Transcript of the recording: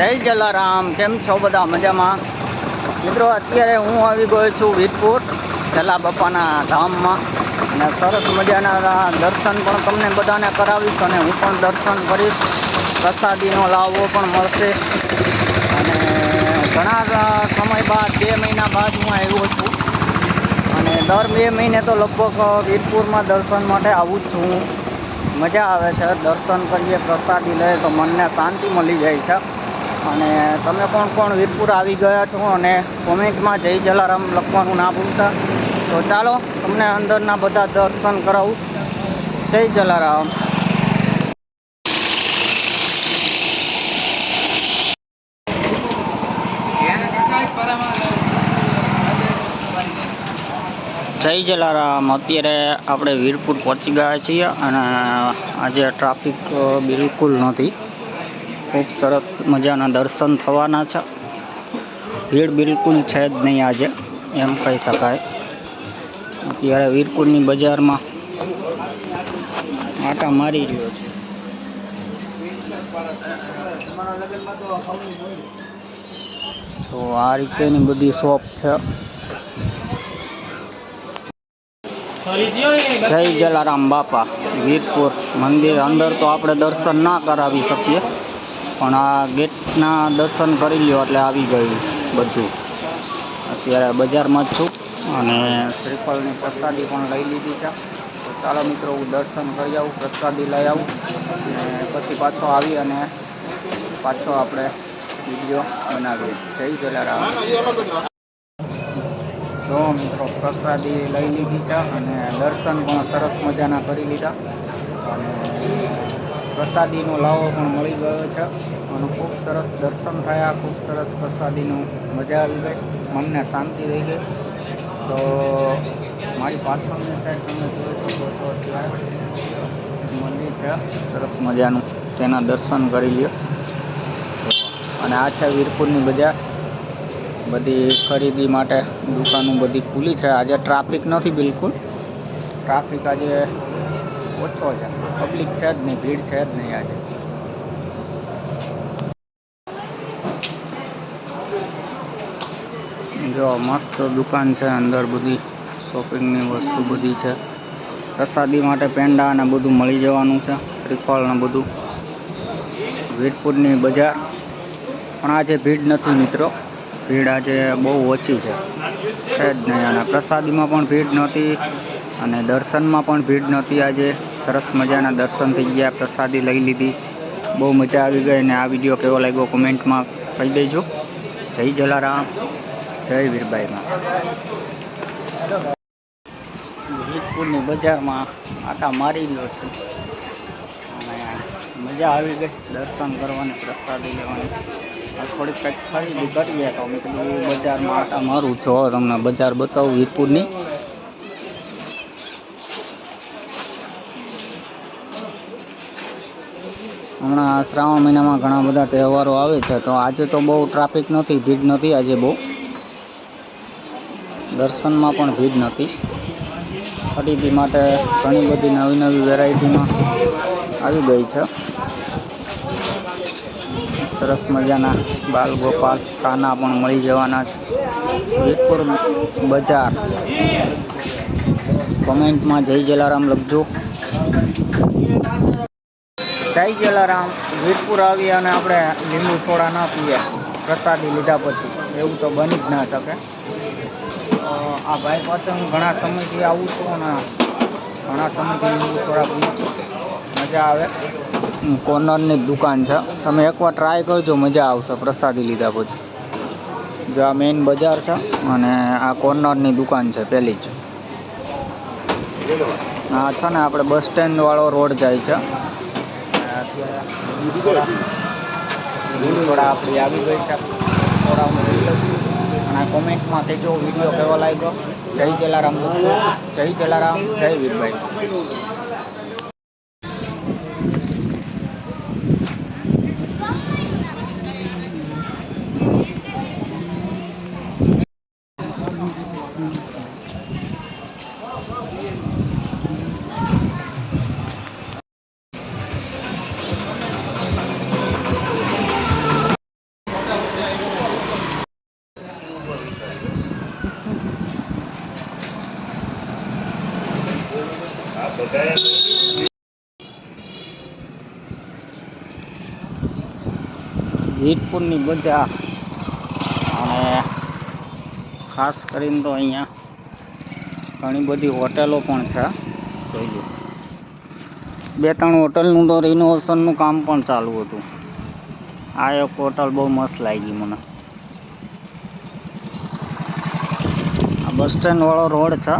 જય જલારામ, કેમ છો બધા મજામાં? મિત્રો, અત્યારે હું આવી ગયો છું વીરપુર, જલા બાપાના ધામમાં. અને સરસ મજાના દર્શન પણ તમને બધાને કરાવીશ અને હું પણ દર્શન કરીશ. પ્રસાદીનો લાવો પણ મળશે. અને ઘણા સમય બાદ, બે મહિના બાદ હું આવ્યો છું. અને દર બે મહિને તો લગભગ વીરપુરમાં દર્શન માટે આવું જ છું. મજા આવે છે, દર્શન કરીએ, પ્રસાદી લઈએ તો મનને શાંતિ મળી જાય છે. અને તમે કોણ કોણ વીરપુર આવી ગયા છો અને કોમેન્ટમાં જય જલારામ લખવાનું ના ભૂલતા. તો ચાલો તમને અંદરના બધા દર્શન કરાવું. જય જલારામ. જય જલારામ. અત્યારે આપણે વીરપુર પહોંચી ગયા છીએ અને આજે ટ્રાફિક બિલકુલ નથી. ખૂબ સરસ મજાના દર્શન થવાના છે. ભીડ બિલકુલ છે જ નહીં આજે, એમ કહી શકાય. અત્યારે વીરપુરની બજારમાં આટા મારી રહ્યો છે. તો આ રીતેની બધી શોપ છે. જય જલારામ બાપા, વીરપુર મંદિર અંદર તો આપણે દર્શન ના કરાવી શકીએ. પણ આ ગેટના દર્શન કરી લ્યો એટલે આવી ગયું બધું. અત્યારે બજારમાં જ છું અને શ્રીફળની પ્રસાદી પણ લઈ લીધી છે. તો ચાલો મિત્રો, હું દર્શન કરી આવું, પ્રસાદી લઈ આવું અને પછી પાછો આવી અને પાછો આપણે વીડિયો બનાવીએ. જય જલારામ. જો મિત્રો, પ્રસાદી લઈ લીધી છે અને દર્શન પણ સરસ મજાના કરી લીધા. અને પ્રસાદીનો લાવો પણ મળી ગયો છે. અને ખૂબ સરસ દર્શન થયા, ખૂબ સરસ પ્રસાદીનું મજા આવી ગઈ. મનને શાંતિ રહી ગઈ. તો મારી પાછળની સાઈડ તમે જોઈ શકો છો અત્યારે મંદિર છે. સરસ મજાનું. તેના દર્શન કરી લ્યો. અને આ છે વીરપુરની બજાર. બધી ખરીદી માટે દુકાનો બધી ખુલ્લી છે. આજે ટ્રાફિક નથી બિલકુલ. ટ્રાફિક આજે ઓછો છે. પબ્લિક છે જ નહીં, ભીડ છે જ નહીં આજે. જો, મસ્ત દુકાન છે અંદર બધી શોપિંગની વસ્તુ બધી છે. પ્રસાદી માટે પેંડા ને બધું મળી જવાનું છે શ્રીફળ ને બધું. વીરપુરની બજાર. પણ આજે ભીડ નથી મિત્રો. ભીડ આજે બહુ ઓછી છે. છે જ નહીં. અને પ્રસાદીમાં પણ ભીડ નહોતી અને દર્શનમાં પણ ભીડ નહોતી આજે. સરસ મજાના દર્શન થઈ ગયા, પ્રસાદી લઈ લીધી. બહુ મજા આવી ગઈ અને આ વીડિયો કેવો લાગ્યો કોમેન્ટમાં કહી દેજો. જય જલારામ, જય વીરબાઈમાં વીરપુરની બજારમાં આટા મારી લો છું. અને મજા આવી ગઈ દર્શન કરવાની, પ્રસાદી લેવાની. થોડીક કંઈક ખરીદી કરીએ તો મેં કીધું બજારમાં આટા મારું જો, તમને બજાર બતાવું વીરપુરની. હમણાં શ્રાવણ મહિનામાં ઘણા બધા તહેવારો આવે છે, તો આજે તો બહુ ટ્રાફિક નથી, ભીડ નથી આજે બહુ. દર્શનમાં પણ ભીડ નથી. ખરીદી માટે ઘણી બધી નવી નવી વેરાયટીમાં આવી ગઈ છે. સરસ મજાના બાલ ગોપાલ કાના પણ મળી જવાના છે. વીરપુર બજાર. કોમેન્ટમાં જય જલારામ લખજો. જય જલારામ. વીરપુર આવી અને આપણે લીંબુ સોડા ના પીએ. પ્રસાદી લીધા પછી. એવું તો બની જ ના શકે. આ ભાઈ પાસે હું ઘણા સમયથી આવું છું અને ઘણા સમયથી લીંબુ સોડા પીઉં મજા આવે. કોર્નરની જ દુકાન છે. તમે એકવાર ટ્રાય કરજો મજા આવશે પ્રસાદી લીધા પછી. જો આ મેઇન બજાર છે અને આ કોર્નરની દુકાન છે પહેલી જ. આ છે ને આપણે બસ સ્ટેન્ડ વાળો રોડ જાય છે. લીંબુ સોડા આપણી આવી ગઈ છે. છું. અને કોમેન્ટમાં કહેજો, વીડિયો કેવો લાગ્યો. જય જલારામ જય જલારામ, જય વીરભાઈ. વીરપુરની બજા અને ખાસ કરીને તો અહીંયા ઘણી બધી હોટેલો પણ છે. જોઈએ બે ત્રણ હોટલનું તો રિનોવેશનનું કામ પણ ચાલુ હતું. આ એક હોટલ બહુ મસ્ત લાગી મને. આ બસ સ્ટેન્ડવાળો રોડ છે.